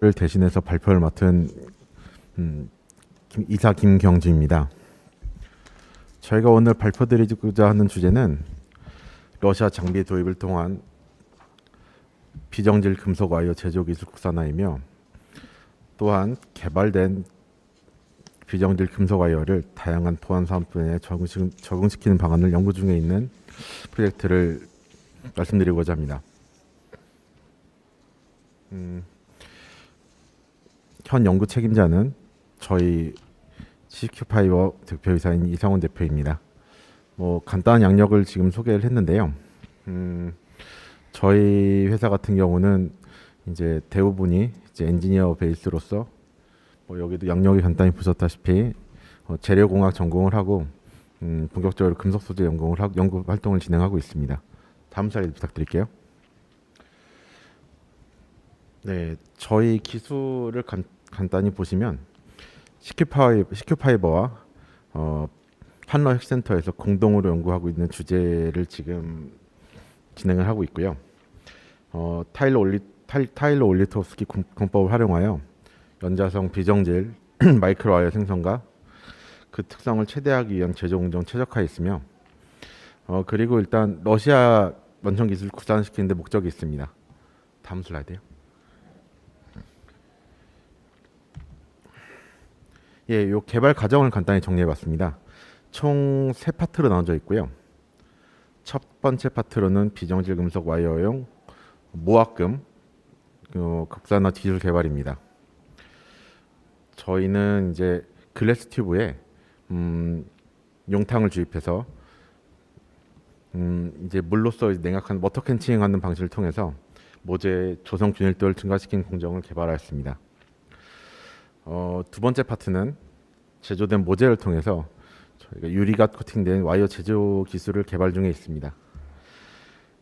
를 대신해서 발표를 맡은 음, 김- 이사 김경주입니다. 저희가 오늘 발표드리고자 하는 주제는 러시아 장비 도입을 통한 비정질 금속 와이어 제조 기술 국산화이며 또한 개발된 비정질 금속 와이어를 다양한 보안 사업 분야에 적응시, 적응시키는 방안을 연구 중에 있는 프로젝트를 말씀드리고자 합니다. 음, 현 연구 책임자는 저희 CQ파이버 대표이사인 이상훈 대표입니다. 뭐 간단한 양력을 지금 소개를 했는데요. 음, 저희 회사 같은 경우는 이제 대부분이 이제 엔지니어 베이스로서 뭐 여기도 양력이 간단히 보셨다시피 어, 재료공학 전공을 하고 음, 본격적으로 금속 소재 연구를 하, 연구 활동을 진행하고 있습니다. 다음 슬라이드 부탁드릴게요. 네, 저희 기술을 간, 간단히 보시면 시큐파이, 시큐파이버와 어, 판러 핵센터에서 공동으로 연구하고 있는 주제를 지금 진행을 하고 있고요. 어, 타일러 올리 타일, 타일러 올리토스키 공- 공법을 활용하여 연자성 비정질 마이크로 와이어 생성과 그 특성을 최대화하기 위한 제조 공정 최적화에 있으며 어, 그리고 일단 러시아 원천 기술 국산시키는 데 목적이 있습니다. 다음 슬라이드요. 예, 요 개발 과정을 간단히 정리해 봤습니다. 총 세 파트로 나눠져 있고요. 첫 번째 파트로는 비정질 금속 와이어용 모압금 어, 국산화 기술 개발입니다. 저희는 이제 글래스 튜브에 음, 용탕을 주입해서 음, 이제 물로써 냉각한 워터 캔칭하는 방식을 통해서 모재 조성 균일도를 증가시킨 공정을 개발하였습니다. 어, 두 번째 파트는 제조된 모재를 통해서 저희가 유리가 코팅된 와이어 제조 기술을 개발 중에 있습니다.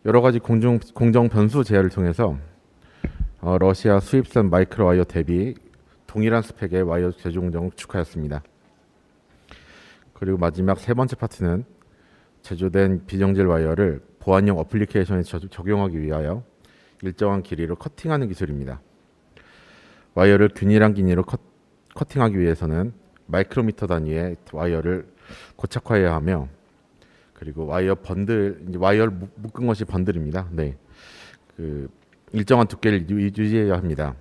여러 가지 공정, 공정 변수 제어를 통해서 어, 러시아 수입산 마이크로 와이어 대비 동일한 스펙의 와이어 제조 공정을 구축하였습니다. 그리고 마지막 세 번째 파트는 제조된 비정질 와이어를 보안용 어플리케이션에 저- 적용하기 위하여 일정한 길이로 커팅하는 기술입니다. 와이어를 균일한 길이로 컷, 커팅하기 위해서는 마이크로미터 단위의 와이어를 고착화해야 하며 그리고 와이어 번들 묶- 묶은 것이 번들입니다. 네, 그 일정한 두께를 유- 유지해야 합니다.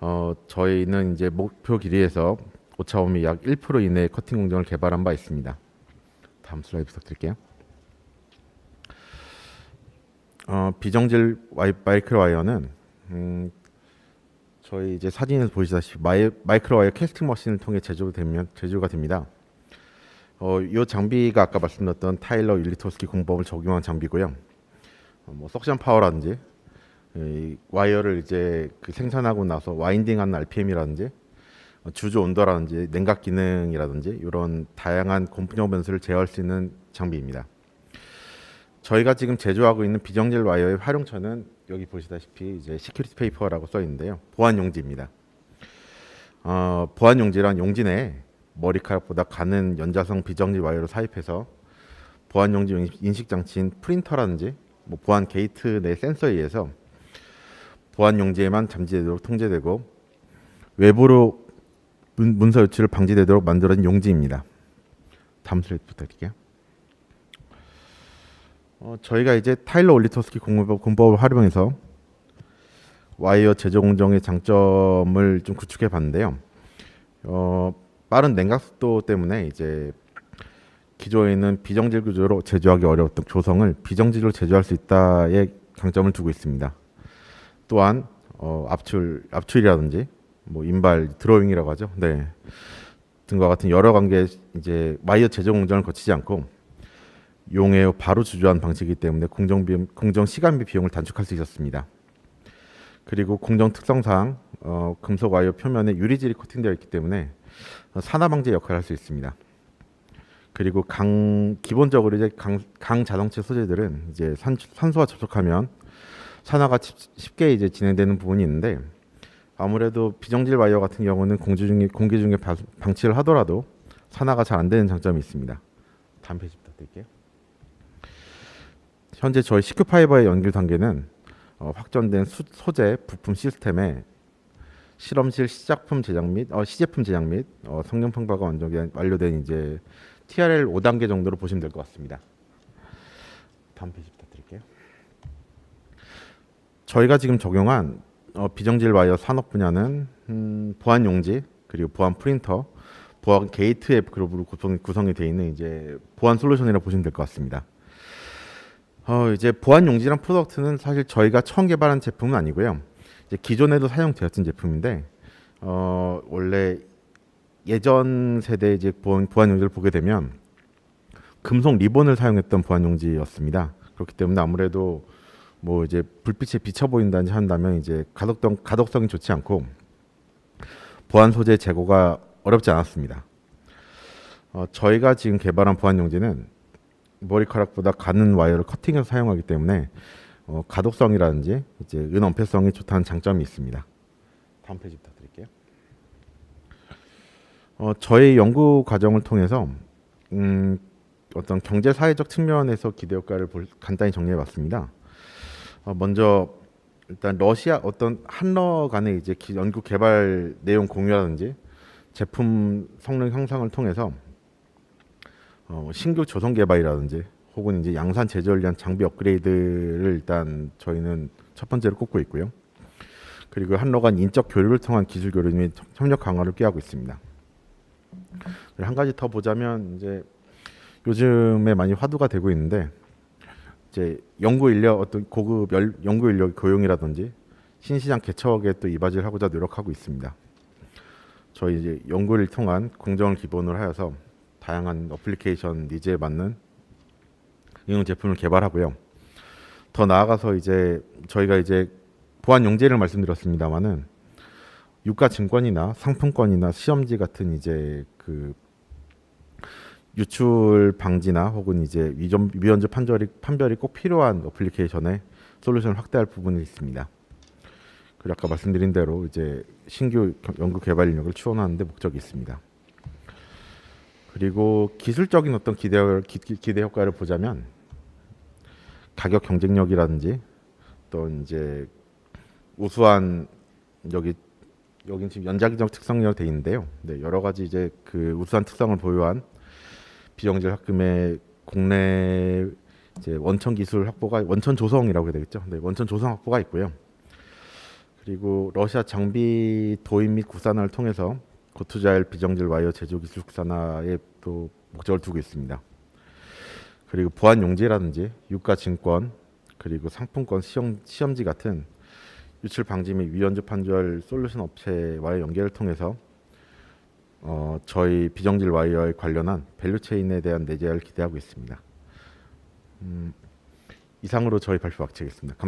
어, 저희는 이제 목표 길이에서 오차범위 약 1% 이내의 커팅 공정을 개발한 바 있습니다. 다음 슬라이드 부탁드릴게요. 어, 비정질 와이, 마이크로 와이어는 음, 저희 이제 사진에서 보시다시피 마이, 마이크로 와이어 캐스팅 머신을 통해 제조되면 제조가 됩니다. 어, 이 장비가 아까 말씀드렸던 타일러 율리토스키 공법을 적용한 장비고요. 어, 뭐 석션 파워라든지 이 와이어를 이제 그 생산하고 나서 와인딩하는 RPM이라든지 어, 주조 온도라든지 냉각 기능이라든지 이런 다양한 공분형 변수를 제어할 수 있는 장비입니다. 저희가 지금 제조하고 있는 비정질 와이어의 활용처는 여기 보시다시피 이제 시큐리티 페이퍼라고 써 있는데요. 보안 용지입니다. 어, 보안 용지란 용지 내에 머리카락보다 가는 연자성 비정질 와이어를 삽입해서 보안 용지 인식 장치인 프린터라든지 뭐 보안 게이트 내 센서에 의해서 보안 용지에만 잠재되도록 통제되고 외부로 문, 문서 유출을 방지되도록 만들어진 용지입니다. 다음 슬라이드 부탁드릴게요. 어, 저희가 이제 타일러 올리토스키 공법, 공법을 활용해서 와이어 제조 공정의 장점을 좀 구축해 봤는데요. 어, 빠른 냉각 속도 때문에 이제 기존에 있는 비정질 구조로 제조하기 어려웠던 조성을 비정질로 제조할 수 있다의 강점을 두고 있습니다. 또한 어, 압출 압출이라든지 뭐 인발 드로잉이라고 하죠. 네. 등과 같은 여러 관계 이제 와이어 제조 공정을 거치지 않고 용해 바로 주조한 방식이기 때문에 공정 비 공정 시간비 비용을 단축할 수 있었습니다. 그리고 공정 특성상 어, 금속 와이어 표면에 유리질이 코팅되어 있기 때문에 어, 산화 방지 역할을 할 수 있습니다. 그리고 강 기본적으로 이제 강, 강 자동차 소재들은 이제 산, 산소와 접촉하면 산화가 쉽- 쉽게 이제 진행되는 부분이 있는데 아무래도 비정질 와이어 같은 경우는 공기 중에 공기 중에 바- 방치를 하더라도 산화가 잘 안 되는 장점이 있습니다. 다음 페이지 부탁드릴게요. 현재 저희 시큐파이버의 연결 단계는 어, 확전된 수- 소재 부품 시스템에 실험실 시작품 제작 및 어, 시제품 제작 및 어, 성능 평가가 완전 완료된 이제 TRL 5단계 정도로 보시면 될 것 같습니다. 다음 페이지 부탁드릴게요. 저희가 지금 적용한 어, 비정질 와이어 산업 분야는 음, 보안 용지 그리고 보안 프린터, 보안 게이트 앱 그룹으로 구성, 구성이 되어 있는 이제 보안 솔루션이라고 보시면 될 것 같습니다. 어, 이제 보안 용지란 프로덕트는 사실 저희가 처음 개발한 제품은 아니고요. 이제 기존에도 사용되었던 제품인데 어, 원래 예전 세대 이제 보안, 보안 용지를 보게 되면 금속 리본을 사용했던 보안 용지였습니다. 그렇기 때문에 아무래도 뭐 이제 불빛에 비쳐 보인다든지 한다면 이제 가독성 가독성이 좋지 않고 보안 소재 제거가 어렵지 않았습니다. 어, 저희가 지금 개발한 보안 용지는 머리카락보다 가는 와이어를 커팅해서 사용하기 때문에 어, 가독성이라든지 이제 은엄폐성이 좋다는 장점이 있습니다. 다음 페이지 부탁드릴게요. 어, 저희 연구 과정을 통해서 음, 어떤 경제 사회적 측면에서 기대 효과를 볼- 간단히 정리해 봤습니다. 어, 먼저 일단 러시아 어떤 한러 간의 이제 기- 연구 개발 내용 공유라든지 제품 성능 향상을 통해서 어, 신규 조성 개발이라든지 혹은 이제 양산 제조를 위한 장비 업그레이드를 일단 저희는 첫 번째로 꼽고 있고요. 그리고 한러 간 인적 교류를 통한 기술 교류 및 협력 강화를 꾀하고 있습니다. 한 가지 더 보자면 이제 요즘에 많이 화두가 되고 있는데 이제 연구 인력 어떤 고급 열- 연구 인력 고용이라든지 신시장 개척에 또 이바지를 하고자 노력하고 있습니다. 저희 이제 연구를 통한 공정을 기본으로 하여서 다양한 어플리케이션 니즈에 맞는應用제품을 개발하고요. 더 나아가서 이제 저희가 이제 보안 용제를 말씀드렸습니다만은 유가 증권이나 상품권이나 시험지 같은 이제 그 유출 방지나 혹은 이제 위전 위헌적 판별이 판별이 꼭 필요한 어플리케이션에 솔루션을 확대할 부분이 있습니다. 그리고 아까 말씀드린 대로 이제 신규 겨- 연구 개발 인력을 추원하는 데 목적이 있습니다. 그리고 기술적인 어떤 기대 기대 효과를 보자면 가격 경쟁력이라든지 또 이제 우수한 여기 여긴 지금 연장적 특성이라고 돼 있는데요. 네, 여러 가지 이제 그 우수한 특성을 보유한 비정질 학금의 국내 이제 원천 기술 확보가 원천 조성이라고 해야 되겠죠. 네, 원천 조성 확보가 있고요. 그리고 러시아 장비 도입 및 국산화를 통해서 고투자일 비정질 와이어 제조 기술 국산화에 또 목적을 두고 있습니다. 그리고 보안 용지라든지 유가 증권 그리고 상품권 시험, 시험지 같은 유출 방지 및 위헌적 판별 솔루션 업체와의 연계를 통해서 어, 저희 비정질 와이어에 관련한 밸류 체인에 대한 내재를 기대하고 있습니다. 음, 이상으로 저희 발표 마치겠습니다. 감-